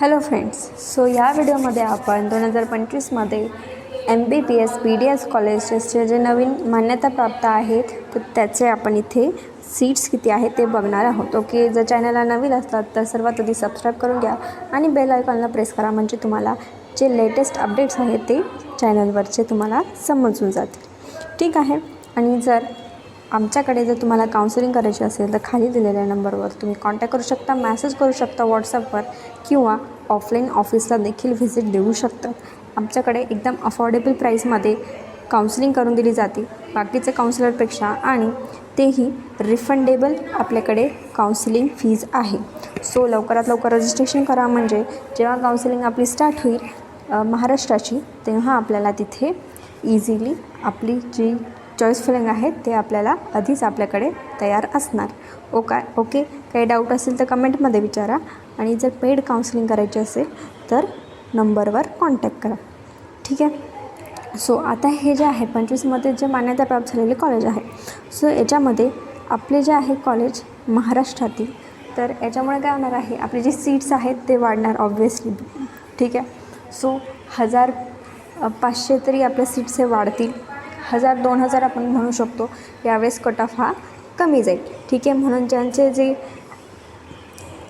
Hello friends so या व्हिडिओमध्ये आपण दोन हजार पंचवीसमध्ये M B B S B D S कॉलेजेसचे जे नवीन मान्यता प्राप्त आहेत तर त्याचे आपण इथे सीट्स किती आहेत ते बघणार आहोत. ओके जर चॅनलला नवीन असतात तर सर्वात आधी सबस्क्राईब करून घ्या आणि बेल आयकॉनला प्रेस करा म्हणजे तुम्हाला जे लेटेस्ट अपडेट्स आहेत ते चॅनलवरचे तुम्हाला समजून जातील. ठीक आहे? आणि जर आमच्याकडे जर तुम्हाला काउन्सिलिंग करायची असेल तर खाली दिलेल्या नंबरवर तुम्ही कॉन्टॅक्ट करू शकता मॅसेज करू शकता व्हॉट्सअपवर किंवा ऑफलाईन ऑफिसला देखील व्हिजिट देऊ शकता. आमच्याकडे एकदम अफोर्डेबल प्राईसमध्ये काउन्सिलिंग करून दिली जाते बाकीचे काउन्सिलरपेक्षा आणि तेही रिफंडेबल आपल्याकडे काउन्सिलिंग फीज आहे. सो लवकरात लवकर रजिस्ट्रेशन करा. म्हणजे जेव्हा काउन्सिलिंग आपली स्टार्ट होईल महाराष्ट्राची तेव्हा आपल्याला तिथे इझिली आपली जी चॉईस फिलिंग आहेत ते आपल्याला आधीच आपल्याकडे तयार असणार. ओका ओके काही डाऊट असेल तर कमेंटमध्ये विचारा. आणि जर पेड काउन्सिलिंग करायची असेल तर नंबरवर कॉन्टॅक्ट करा. ठीक आहे? सो आता हे जे आहे पंचवीसमध्ये जे मान्यता प्राप्त झालेले कॉलेज आहे. सो याच्यामध्ये आपले जे आहे कॉलेज महाराष्ट्रातील तर याच्यामुळे काय होणार आहे आपले जे सीट्स आहेत ते वाढणार ऑब्व्हियसली ठीक आहे? सो हजार पाचशे तरी आपल्या सीट्स हे वाढतील. हजार दोन हजार आपण म्हणू शकतो यावेळेस कट ऑफ हा कमी जाईल. ठीक आहे म्हणून ज्यांचे जे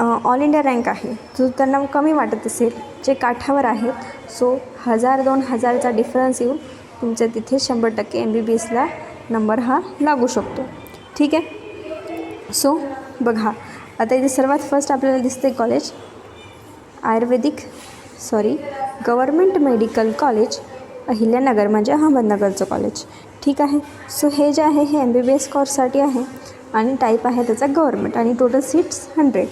ऑल इंडिया रँक आहे जो त्यांना कमी वाटत असेल जे काठावर आहेत सो हजार दोन हजारचा डिफरन्स येऊन तुमच्या तिथे शंभर टक्के एम बी बी एसला नंबर हा लागू शकतो. ठीक आहे? सो बघा आता इथे सर्वात फर्स्ट आपल्याला दिसते college Ayurvedic sorry government medical college Ahilyanagar म्हणजे अहमदनगरचं कॉलेज ठीक आहे? सो हे जे आहे हे एम बी बी एस कोर्ससाठी आहे आणि टाईप आहे त्याचा गव्हर्मेंट आणि टोटल सीट्स हंड्रेड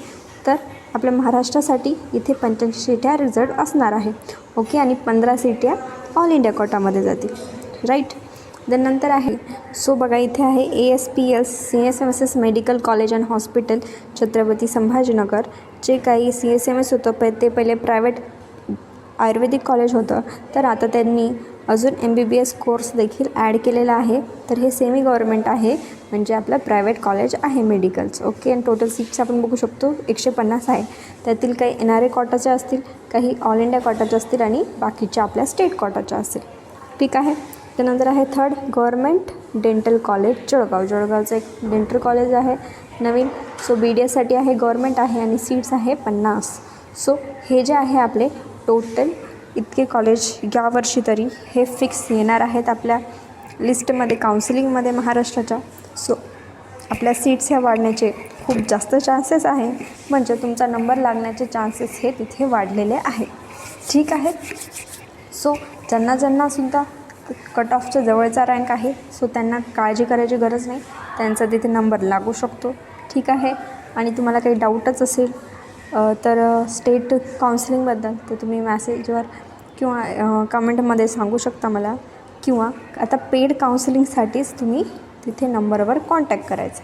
तर आपल्या महाराष्ट्रासाठी इथे पंच्याऐंशी सीट्या रिझल्ट असणार आहे. ओके आणि पंधरा सीट्या ऑल इंडिया कोटामध्ये जातील. राईट देन नंतर आहे सो बघा इथे आहे A S P S C S M S S medical college and hospital Chhatrapati Sambhajinagar. जे काही सी एस एम एस होतं प ते पहिले प्रायव्हेट आयुर्वेदिक कॉलेज होतं. तर आता त्यांनी अजून M B B S course देखील ॲड केलेला आहे. तर हे सेमी गव्हर्मेंट आहे. म्हणजे आपलं प्रायव्हेट कॉलेज आहे मेडिकलचं ओके आणि टोटल सीट्स आपण बघू शकतो. एकशे पन्नास आहे. त्यातील काही एन आर ए कॉटाच्या असतील काही ऑल इंडिया कॉटाच्या असतील आणि बाकीच्या आपल्या स्टेट कॉटाच्या असतील. ठीक आहे? त्यानंतर आहे third government dental college Jalgaon. जळगावचं एक डेंटल कॉलेज आहे. नवीन. सो बी डी एससाठी आहे गव्हर्मेंट आहे आणि सीट्स आहे पन्नास. सो हे जे आहे आपले टोटल इतके कॉलेज यावर्षी तरी हे फिक्स येणार आहेत आपल्या लिस्टमध्ये काउन्सिलिंगमध्ये महाराष्ट्राच्या. सो आपल्या सीट्स ह्या वाढण्याचे खूप जास्त चान्सेस आहे. म्हणजे तुमचा नंबर लागण्याचे चान्सेस हे तिथे वाढलेले आहे. ठीक आहे? सो ज्यांना ज्यांनासुद्धा कट ऑफच्या जवळचा रँक आहे सो त्यांना काळजी करायची गरज नाही. त्यांचा तिथे नंबर लागू शकतो. ठीक आहे? आणि तुम्हाला काही डाऊटच असेल तर स्टेट काउन्सिलिंगबद्दल तर तुम्ही मॅसेजवर किंवा कमेंटमध्ये सांगू शकता मला. किंवा आता पेड काउन्सिलिंगसाठीच तुम्ही तिथे नंबरवर कॉन्टॅक्ट करायचं.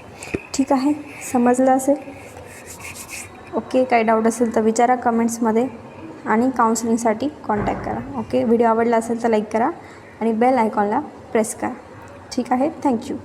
ठीक आहे? समजलं असेल? ओके काही डाऊट असेल तर विचारा कमेंट्समध्ये आणि काउन्सिलिंगसाठी कॉन्टॅक्ट करा. ओके व्हिडिओ आवडला असेल तर लाईक करा आणि बेल आयकॉनला प्रेस करा. ठीक आहे? थँक्यू